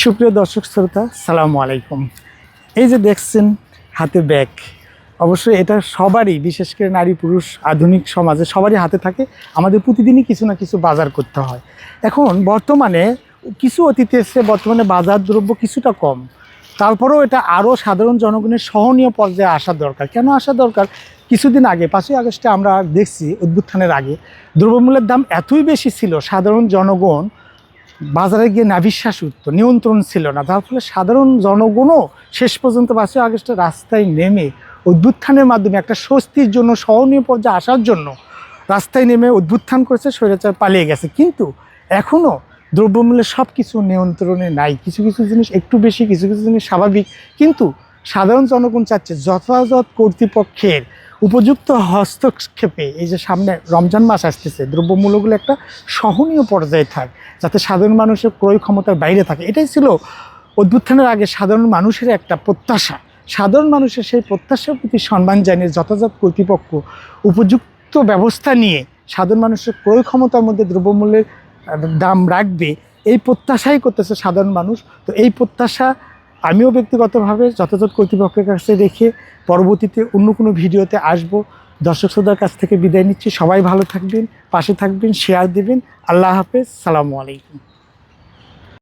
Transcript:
সুপ্রিয় দর্শক শ্রোতা, সালামু আলাইকুম। এই যে দেখছেন হাতে ব্যাগ, অবশ্যই এটা সবারই, বিশেষ করে নারী, পুরুষ, আধুনিক সমাজে সবারই হাতে থাকে। আমাদের প্রতিদিনই কিছু না কিছু বাজার করতে হয়। এখন বর্তমানে কিছু অতীতে এসে বর্তমানে বাজার দ্রব্য কিছুটা কম। তারপরেও এটা আরও সাধারণ জনগণের সহনীয় পর্যায়ে আসা দরকার। কেন আসা দরকার? কিছুদিন আগে, পাঁচই আগস্টে আমরা দেখছি উদ্বুত্থানের আগে, দ্রব্যমূল্যের দাম এতই বেশি ছিল, সাধারণ জনগণ বাজারে গিয়ে নাভিশ্বাস উঠত, নিয়ন্ত্রণ ছিল না। যার ফলে সাধারণ জনগণও শেষ পর্যন্ত পাঁচই আগস্টে রাস্তায় নেমে উদ্বুত্থানের মাধ্যমে একটা স্বস্তির জন্য, সহনীয় পর্যায়ে আসার জন্য রাস্তায় নেমে উদ্বুত্থান করেছে, স্বৈরাচার পালিয়ে গেছে। কিন্তু এখনও দ্রব্যমূল্যের সব কিছু নিয়ন্ত্রণে নাই। কিছু কিছু জিনিস একটু বেশি, কিছু কিছু জিনিস স্বাভাবিক। কিন্তু সাধারণ জনগণ চাচ্ছে যথাযথ কর্তৃপক্ষের উপযুক্ত হস্তক্ষেপে এই যে সামনে রমজান মাস আসতেছে, দ্রব্যমূল্যগুলো একটা সহনীয় পর্যায়ে থাক, যাতে সাধারণ মানুষের ক্রয় ক্ষমতার বাইরে থাকে। এটাই ছিল অভ্যুত্থানের আগে সাধারণ মানুষের একটা প্রত্যাশা। সাধারণ মানুষের সেই প্রত্যাশার প্রতি সম্মান জানিয়ে যথাযথ কর্তৃপক্ষ উপযুক্ত ব্যবস্থা নিয়ে সাধারণ মানুষের ক্রয় ক্ষমতার মধ্যে দ্রব্যমূল্যের দাম রাখবে, এই প্রত্যাশাই করতেছে সাধারণ মানুষ। তো এই প্রত্যাশা আমিও ব্যক্তিগতভাবে যথাযথ কর্তৃপক্ষের কাছে রেখে পরবর্তীতে অন্য কোনো ভিডিওতে আসব। দর্শক শ্রোতার কাছ থেকে বিদায় নিচ্ছি। সবাই ভালো থাকবেন, পাশে থাকবেন শেয়ার দেবেন। আল্লাহ হাফেজ। সালামু আলাইকুম।